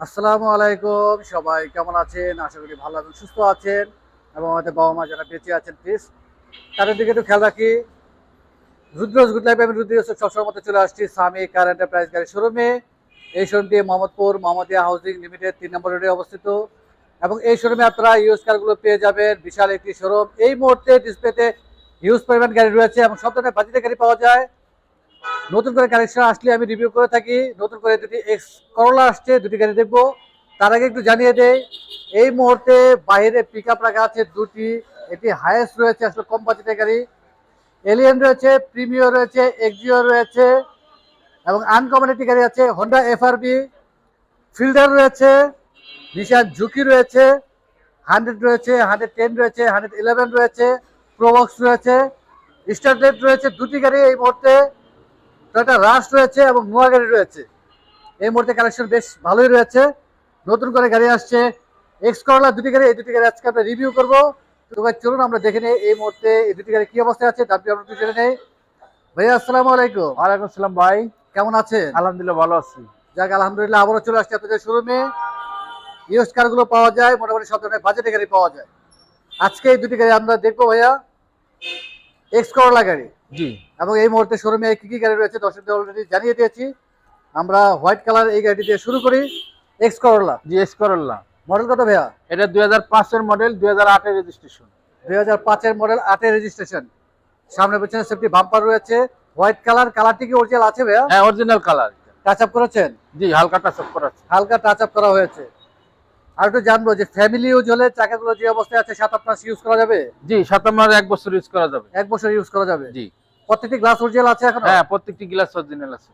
আসসালামু আলাইকুম, সবাই কেমন আছেন? আশা করি ভালো এবং সুস্থ আছেন এবং আমাদের বাবা মা যারা বেঁচে আছেন প্লিজ তাদের দিকে একটু খেয়াল রাখি। রুদ্রজ গুড লাইফ আমি রুদ্র ইউসুফ সবসময় মতো চলে আসছি স্বামী কার এন্টারপ্রাইজ গাড়ি শোরুমে এই শোরুমটি মোহাম্মদপুর মোহাম্মদিয়া হাউজিং লিমিটেড তিন নম্বর রোডে অবস্থিত। এবং এই শোরুমে আপনারা ইউজ কারগুলো পেয়ে যাবেন। বিশাল একটি শোরুম এই মুহূর্তে ডিসপ্লেতে ইউজ পরিমাণ গাড়ি রয়েছে এবং সব ধরনের বাজেটের গাড়ি পাওয়া যায়। নতুন করে কালেকশন আসলে আমি রিভিউ করে থাকি। নতুন করে দুটি এক্স করলা আসছে, দুটি গাড়ি দেখব। তার আগে একটু জানিয়ে দেয় এই মুহূর্তে বাইরে পিক আপ রাখা আছে দুটি। এটি হায়েস্ট রয়েছে আসলে কম বাজেটের গাড়ি। এলিয়ান রয়েছে প্রিমিয়র রয়েছে এক্সিও রয়েছে এবং আনকমন একটি গাড়ি আছে হন্ডা এফআরবি ফিল্ডার রয়েছে নিশান ঝুঁকি রয়েছে হান্ড্রেড রয়েছে হান্ড্রেড টেন রয়েছে হান্ড্রেড ইলেভেন রয়েছে প্রোবক্স রয়েছে। স্টারলেট রয়েছে, দুটি গাড়ি এই মুহূর্তে টয়টা রাশ রয়েছে এবং নোয়া গাড়ি রয়েছে। এই মুহূর্তে কালেকশন বেশ ভালোই রয়েছে। নতুন করে গাড়ি আসছে। এক্স করলা দুটি গাড়ি এই দুটি গাড়ি আজকে আমরা রিভিউ করব। তো ভাই চলুন আমরা দেখে নিই এই মুহূর্তে এই দুটি গাড়ি কি অবস্থায় আছে। দামটি আমরা একটু জেনে নেই। ভাইয়া আসসালামু আলাইকুম। ওয়ালাইকুম সালাম ভাই। কেমন আছেন? আলহামদুলিল্লাহ ভালো আছি। যাক আলহামদুলিল্লাহ আবারও চলে আসছে আপনাদের শোরুমে ইউজ কারগুলো পাওয়া যায় মোটামুটি সব ধরনের বাজেটের গাড়ি পাওয়া যায়। আজকে এই দুটি গাড়ি আমরা দেখব ভাইয়া। এক্স করলা গাড়ি। জি। এবং এই মুহূর্তে শোরুমে কি কি গাড়ি রয়েছে দর্শকদের অলরেডি জানিয়ে দিয়েছি। আমরা হোয়াইট কালার এই গাড়িটি দিয়ে শুরু করি। X Corolla G S করল্লা model কত ভাইয়া? এটা দুই হাজার পাঁচের মডেল দুই হাজার আটের রেজিস্ট্রেশন দুই হাজার পাঁচের মডেল আটের রেজিস্ট্রেশন সামনে পেছনে সেফটি বাম্পার রয়েছে। হোয়াইট কালার কালারটি কি অরিজিনাল আছে ভাইয়া? হ্যাঁ অরিজিনাল কালার টাচ আপ করেছেন? জি হালকা টাচ আপ করা হালকা টাচ আপ করা হয়েছে। আর একটু জানব যে ফ্যামিলি ইউজ হলে চাকাগুলো যে অবস্থায় আছে সাত আট মাস ইউজ করা যাবে? জি সাতাম্মার এক বছর ইউজ করা যাবে। এক বছর ইউজ করা যাবে? জি। প্রত্যেকটি গ্লাস অরিজিনাল আছে এখন? হ্যাঁ প্রত্যেকটি গ্লাস অরিজিনাল আছে।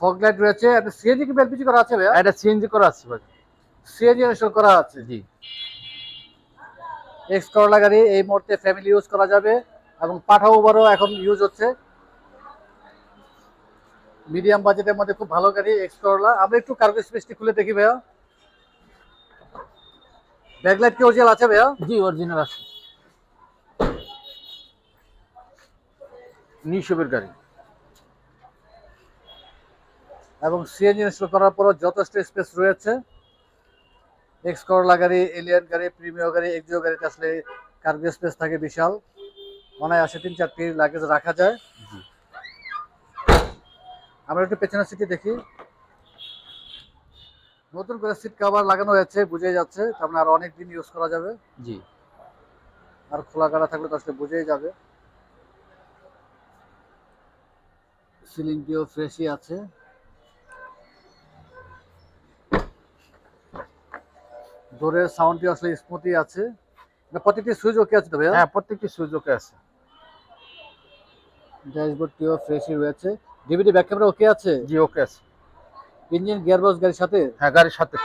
ফগ লাইট রয়েছে সিএনজি কি এলপিজি করা আছে ভাইয়া? এটা সিএনজি করা আছে ভাই। সিএনজি ইনস্টল করা আছে? জি। এক্স করলা গাড়ি এই মুহূর্তে ফ্যামিলি ইউজ করা যাবে এবং পাঠাও ওভারও এখন ইউজ হচ্ছে। মিডিয়াম বাজেটের মধ্যে খুব ভালো গাড়ি এক্স করলা আমরা একটু কার্গো স্পেসটি খুলে দেখি ভাইয়া। ব্যাকলাইট কি অরিজিনাল আছে ভাইয়া? জি অরিজিনাল আছে। নিউশেপের গাড়ি। এবং সিএনজি ইনস্টল করার পরও যথেষ্ট স্পেস রয়েছে। এক্স করলা গাড়ি এলিয়ান গাড়ি প্রিমিয়ার গাড়ি এক্সিও গাড়িতে আসলে কার্গো স্পেস থাকে বিশাল। অনায়াসে তিন চারটি লাগেজ রাখা যায়। আমরা একটু পেছনের সিটে দেখি। নতুন করে সিট কভার লাগানো হয়েছে বুঝেই যাচ্ছে। তার মানে আর অনেক দিন ইউজ করা যাবে। জি। আর খোলা কাটা থাকলে তো আসলে বুঝেই যাবে। সিলিংটিও ফ্রেশই আছে। ডোরের সাউন্ডটি আসলে স্মুথই আছে। না, প্রত্যেকটি সুইচ ওকে আছে তো ভাইয়া? হ্যাঁ প্রত্যেকটি সুযোগে আছে। ড্যাশবোর্ডটিও ফ্রেশই রয়েছে। ডিভিডি ব্যাক ক্যামেরা ওকে আছে? জি ওকে আছে। ইঞ্জিন গিয়ারবক্স গাড়ির সাথে? হ্যাঁ গাড়ির সাথে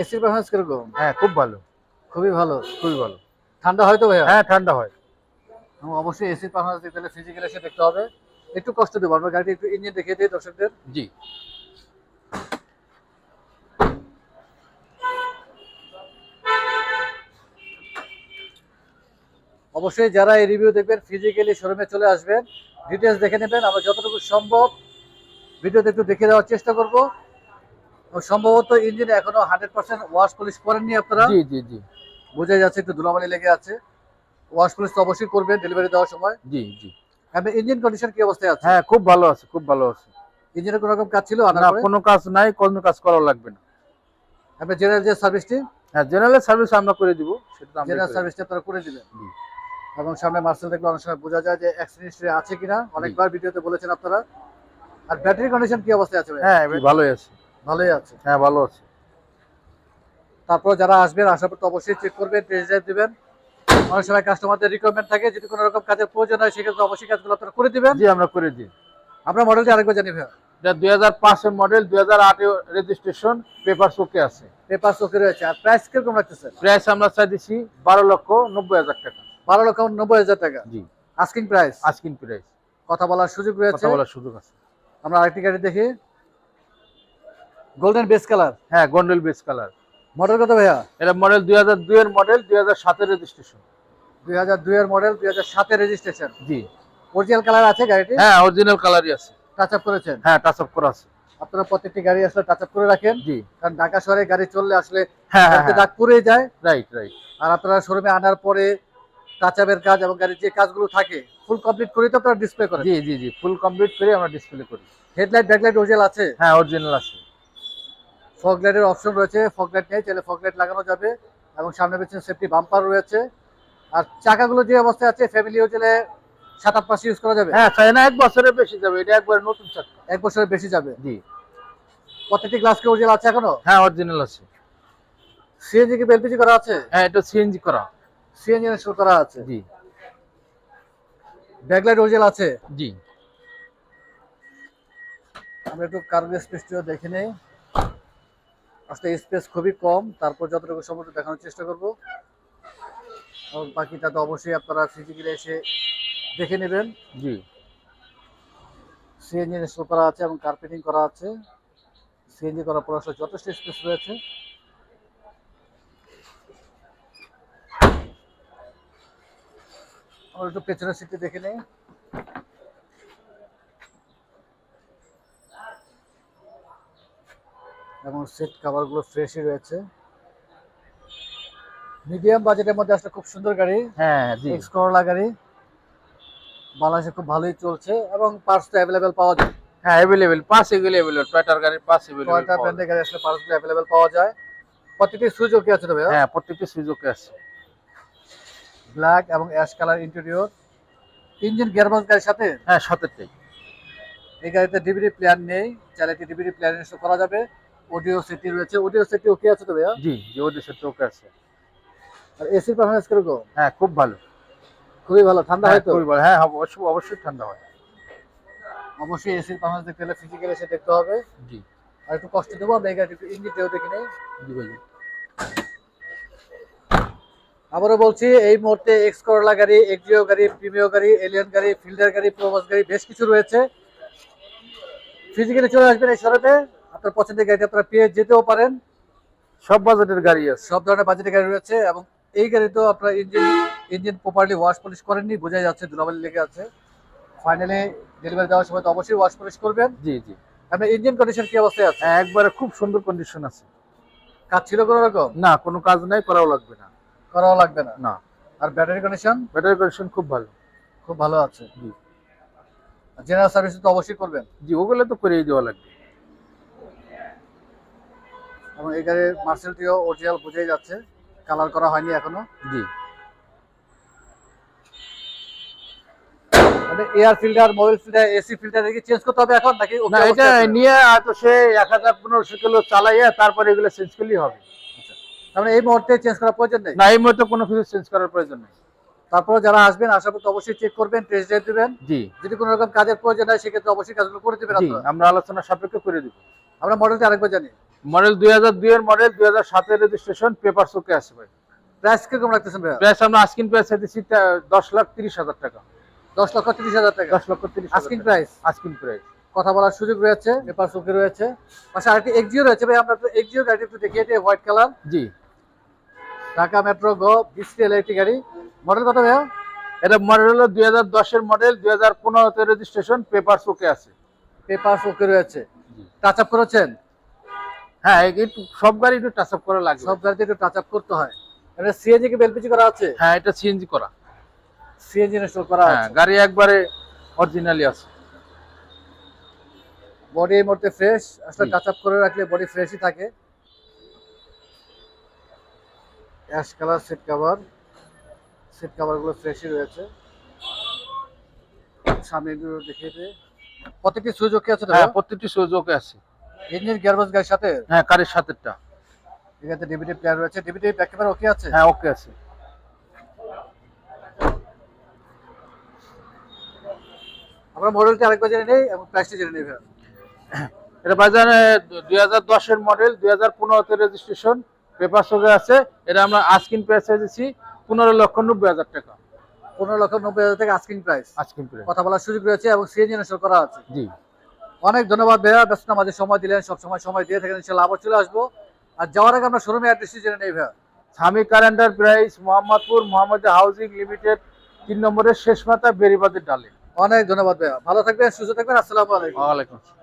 এসির পারফরমেন্স কীরকম? হ্যাঁ খুব ভালো। খুবই ভালো? খুবই ভালো। ঠান্ডা হয় তো ভাইয়া? হ্যাঁ ঠান্ডা হয়। অবশ্যই এসির পারফরমেন্স দেখতে হলে ফিজিক্যাল এসে দেখতে হবে। একটু কষ্ট দেবো আমরা গাড়িটা একটু ইঞ্জিন দেখিয়ে দিই দর্শকদের। জি। অবশ্যই যারা এই রিভিউ দেখবেন ফিজিক্যালি শোরুমে চলে আসবেন ডিটেলস দেখে নেবেন। আমরা যতটুকু সম্ভব ভিডিওতে একটু দেখে দেওয়ার চেষ্টা করব। সম্ভবত ইঞ্জিন এখনও হান্ড্রেড পার্সেন্ট ওয়াশ পলিশ করেননি আপনারা। জি জি জি। বোঝা যাচ্ছে একটু ধুলাবালি লেগে আছে। ওয়াশ পলিশ তো অবশ্যই করবেন ডেলিভারি দেওয়ার সময়। জি জি। আপনি ইঞ্জিন কন্ডিশন কি অবস্থায় আছে? হ্যাঁ খুব ভালো আছে খুব ভালো আছে। ইঞ্জিনের কোনো রকম কাজ ছিল না কোনো কাজ নাই কোনো কাজ করা লাগবে না। আপনি জেনারেল যে সার্ভিসটি হ্যাঁ জেনারেল সার্ভিস আমরা করে দিব সেটা জেনারেল সার্ভিসটি আপনারা করে দিবেন। জি। এবং সামনে মার্সেল দেখলে অনেক সময় বোঝা যায় যে অ্যাক্সিডেন্ট হিস্ট্রি আছে কিনা। অনেকবার ভিডিওতে বলেছেন আপনারা। আর ব্যাটারি কন্ডিশন কি অবস্থায় আছে ভাই? হ্যাঁ ভালোই আছে। ভালোই আছে। হ্যাঁ ভালো আছে। তারপর যারা আসবেন আসার পর তো অবশ্যই চেক করবেন টেস্ট ড্রাইভ দিবেন। অনেক সময় কাস্টমারদের রিকোয়ারমেন্ট থাকে যদি কোনো রকম কাজের প্রয়োজন হয় সেক্ষেত্রে অবশ্যই কাজগুলো আপনারা করে দিবেন। জি আমরা করে দিই। আপনার মডেলটি আরেকবার জানি ভাই এটা দুই হাজার পাঁচের মডেল দুই হাজার আটে রেজিস্ট্রেশন পেপার ওকে আছে। পেপার ওকে রয়েছে। আর প্রাইস কীরকম রাখতেছেন? প্রাইস আমরা চাই দিচ্ছি বারো লক্ষ নব্বই হাজার টাকা। বারো লক্ষ নব্বই হাজার টাকা। জি। আস্কিং প্রাইস আজকিন প্রাইস কথা বলার সুযোগ রয়েছে। কথা বলার সুযোগ আছে। আমরা আরেকটি গাড়ি দেখি। গোল্ডেন বেস কালার হ্যাঁ গন্ডেল বেস কালার মডেল কত ভাইয়া? এটা মডেল দুই হাজার দুইয়ের মডেল দুই হাজার সাতের রেজিস্ট্রেশন দুই হাজার দুই এর মডেল দুই হাজার সাতের রেজিস্ট্রেশন জি। অরিজিনাল কালার আছে গাড়িটি? হ্যাঁ অরিজিনাল কালারই আছে। টাচ আপ করেছেন? হ্যাঁ টাচ আপ করা আছে। আপনারা প্রত্যেকটি গাড়ি আসলে টাচ আপ করে রাখেন। জি। কারণ ঢাকা শহরে গাড়ি চললে আসলে হ্যাঁ হ্যাঁ দাগ পড়ে যায়। রাইট রাইট আর আপনারা শোরুমে আনার পরে টাচ আপের কাজ এবং গাড়ির যে কাজগুলো থাকে ফুল কমপ্লিট করে তো আপনারা ডিসপ্লে করেন? জি জি জি ফুল কমপ্লিট করে আমরা ডিসপ্লে করি। হেডলাইট ব্যাকলাইট ওজেল আছে? হ্যাঁ অরিজিনাল আছে। ফগ লাইটের অপশন রয়েছে ফগ লাইট নেই চাইলে ফগ লাইট লাগানো যাবে এবং সামনে পেছনে সেফটি বাম্পার রয়েছে। আর চাকাগুলো যে অবস্থায় আছে ফ্যামিলি হোটেলে সাত আট মাস ইউজ করা যাবে? হ্যাঁ চাই না এক বছরের বেশি যাবে এটা একবার নতুন চাকা। এক বছরের বেশি যাবে? জি। প্রত্যেকটি গ্লাস কি ওজেল আছে এখনও? হ্যাঁ অরিজিনাল আছে। সিএনজি কি এলপিজি করা আছে? হ্যাঁ এটা সিএনজি করা। সিএনজি ইনস্টল করা আছে। জি। ব্যাকলাইট ওজেল আছে? জি। আমরা একটু কার্গো স্পেসটিও দেখে নেই। আসলে স্পেস খুবই কম তারপর যতটুকু সম্ভব দেখানোর চেষ্টা করব। এবং বাকিটা তো অবশ্যই আপনারা ফিজিক্যালি এসে দেখে নেবেন। জি। সিএনজি ইনস্টল করা আছে এবং কার্পেটিং করা আছে। সিএনজি করার পর আসলে যথেষ্ট স্পেস রয়েছে। আমরা একটু পেছনের সিটটি দেখে নেই। এবং সিট কাভারগুলো ফ্রেশই রয়েছে। মিডিয়াম বাজেটের মধ্যে আসলে খুব সুন্দর গাড়ি। হ্যাঁ জি। এক্স করোলা গাড়ি। বাংলাদেশে খুব ভালোই চলছে এবং পার্টস তো অ্যাভেলেবেল পাওয়া যায়। হ্যাঁ অ্যাভেলেবেল পাস এগুলো অ্যাভেলেবেল টয়টার গাড়ির পাস টয়টা অ্যাভেলেবেল ব্র্যান্ডের গাড়ি আসলে পার্টসগুলো অ্যাভেলেবেল পাওয়া যায়। প্রত্যেকটি সুযোগ আছে তবে হ্যাঁ প্রত্যেকটি সুযোগে আছে। ব্ল্যাক এবং ash colour interior engine gearbox গাড়ির সাথে? হ্যাঁ সাতেরটাই এই গাড়িতে ডিভিডি প্লেয়ার নেই চাইলে কি ডিভিডি প্লেয়ার ইনস্টল করা যাবে? অডিও সেটি রয়েছে। অডিও সেটি ওকে আছে তো ভাইয়া? জি জি ওদের সাথে ওকে আছে। আর এসির পারফরমেন্স কীরকম? হ্যাঁ খুব ভালো। খুবই ভালো। ঠান্ডা হ্যাঁ, হয় তো? খুবই ভালো। হ্যাঁ অবশ্যই অবশ্যই ঠান্ডা হয়। অবশ্যই এসির পারফরমেন্স দেখতে হলে ফিজিক্যালি এসে দেখতে হবে। জি। আর একটু কষ্ট দেবো আমরা এই গাড়িটি একটু ইঞ্জিনটাও দেখে নেই। জি আবারও বলছি এই মুহূর্তে এক্স করলা গাড়ি এক্সিও গাড়ি প্রিমিও গাড়ি এলিয়ন গাড়ি ফিল্ডার গাড়ি প্রোবাস গাড়ি বেশ কিছু রয়েছে। ফিজিক্যালি চলে আসবেন এই শহরে আপনার পছন্দের গাড়িটা আপনারা পেয়ে যেতেও পারেন। সব বাজেটের গাড়ি আছে। সব ধরনের বাজেটের গাড়ি রয়েছে এবং এই গাড়িতেও আপনার engine engine properly wash polish করেননি বোঝাই যাচ্ছে ধুলাবালি লেগে আছে। ফাইনালি ডেলিভারি দেওয়ার সময় তো অবশ্যই ওয়াশ পলিশ করবেন। জি জি। আপনার ইঞ্জিন কন্ডিশন কি অবস্থায় আছে? একবারে খুব সুন্দর কন্ডিশন আছে। কাজ ছিল কোনো রকম? না কোনো কাজ নাই করাও লাগবে না। করাও লাগবে না? না। আর ব্যাটারি কন্ডিশন ব্যাটারি কন্ডিশন খুব ভালো। খুব ভালো আছে। জি। জেনারেল সার্ভিস তো অবশ্যই করবেন? জি ওগুলো তো করেই দেওয়া লাগবে। এবং এই গাড়ির মার্সেলটিও অরিজিনাল বোঝাই যাচ্ছে। কালার করা হয়নি এখনও। জি। মানে air filter mobile filter AC filter কি চেঞ্জ করতে হবে এখন? নাকি না এটা নিয়ে হয়তো সে এক হাজার পনেরোশো কিলো চালাইয়া তারপরে এগুলো চেঞ্জ করলেই হবে। তার মানে এই মুহূর্তে চেঞ্জ করার প্রয়োজন নেই? না এই মুহূর্তে কোনো কিছু চেঞ্জ করার প্রয়োজন নেই। তারপরে যারা আসবেন আসার পর অবশ্যই চেক করবেন টেস্ট ড্রাইভ দিবেন। জি। যদি কোনো রকম কাজের প্রয়োজন হয় সেক্ষেত্রে অবশ্যই কাজগুলো করে দিবেন আমরা আলোচনা সাপেক্ষে করে দিব। আমরা মডেলটা আরেকবার জানি। মডেল দুই হাজার দুই এর মডেল দুই হাজার সাতের রেজিস্ট্রেশন পেপার আছে ভাই প্রাইস কীরকম রাখতেছেন ভাইয়া? প্রাইস আমরা আস্কিন প্রাইস দিচ্ছি দশ লাখ তিরিশ হাজার টাকা। দশ লক্ষ তিরিশ হাজার টাকা। দশ লক্ষ তিরিশ আস্কিং প্রাইস আস্কিন প্রাইস কথা বলার সুযোগ রয়েছে পেপার সুখে রয়েছে। পাশে আরেকটি এক্সিও রয়েছে ভাই আমরা এক্সিও গাড়ি একটু দেখিয়ে দিই হোয়াইট কালার জি। ঢাকা মেট্রো গো বিশটি একটি গাড়ি। মডেল কত ভাইয়া? এটা মডেল হলো দুই হাজার দশের মডেল দুই হাজার পনেরোতে রেজিস্ট্রেশন পেপার ওকে আছে। পেপার সুখে রয়েছে। টাচ আপ করেছেন? হ্যাঁ একটু সব গাড়ি একটু টাচ আপ করা লাগবে। সব গাড়িতে একটু টাচ আপ করতে হয়। এটা সিএনজি কি এলপিজি করা আছে? হ্যাঁ এটা সিএনজি করা। সিএনজি ইনস্টল করা হ্যাঁ আছে। গাড়ি একবারে অরিজিনালি আছে। বডি এই মুহূর্তে ফ্রেশ আসলে টাচ আপ করে রাখলে বডি ফ্রেশই থাকে। Ash colour seat cover. Seat কাভারগুলো ফ্রেশই রয়েছে। সামনে এগুলো দেখিয়ে দে। প্রত্যেকটি সুযোগ কি আছে হ্যাঁ প্রত্যেকটি সুযোগে আছে। ইঞ্জিন গিয়ারবক্স গাড়ির সাথে? হ্যাঁ গাড়ির সাতেরটা এখানে ডিভিডি প্লেয়ার রয়েছে। ডিভিডি ব্যাক ক্যামেরা ওকে আছে? হ্যাঁ ওকে আছে। আমরা মডেলটি আরেকবার জেনে নেই এবং প্রাইসটি জেনে নেই। এটা বাজার দুই হাজার দশের মডেল দুই হাজার পনেরোতে রেজিস্ট্রেশন পেপার সঙ্গে আছে এটা আমরা আস্কিন প্রাইস দিচ্ছি পনেরো লক্ষ নব্বই হাজার টাকা। পনেরো লক্ষ নব্বই হাজার টাকা আস্কিং প্রাইস আস্কিন প্রাইস কথা বলার সুযোগ রয়েছে এবং সিএনজি ইনস্টল করা আছে। জি। অনেক ধন্যবাদ ভাইয়া ব্যস্ত আমাদের সময় দিলেন সব সময় সময় দিয়ে থাকেন ইনশাল্লাহ আবার চলে আসব। আর যাওয়ার আগে আমরা শোরুমে অ্যাড্রেসটি জেনে নেই ভাইয়া। স্বামী car enterprise Mohammadpur Mohammad housing limited তিন নম্বরের শেষ মাথা বেরিবাদের ডালে। অনেক ধন্যবাদ ভাইয়া। ভালো থাকবেন সুস্থ থাকবেন আসসালামু আলাইকুম। ওয়ালাইকুম আসসালাম।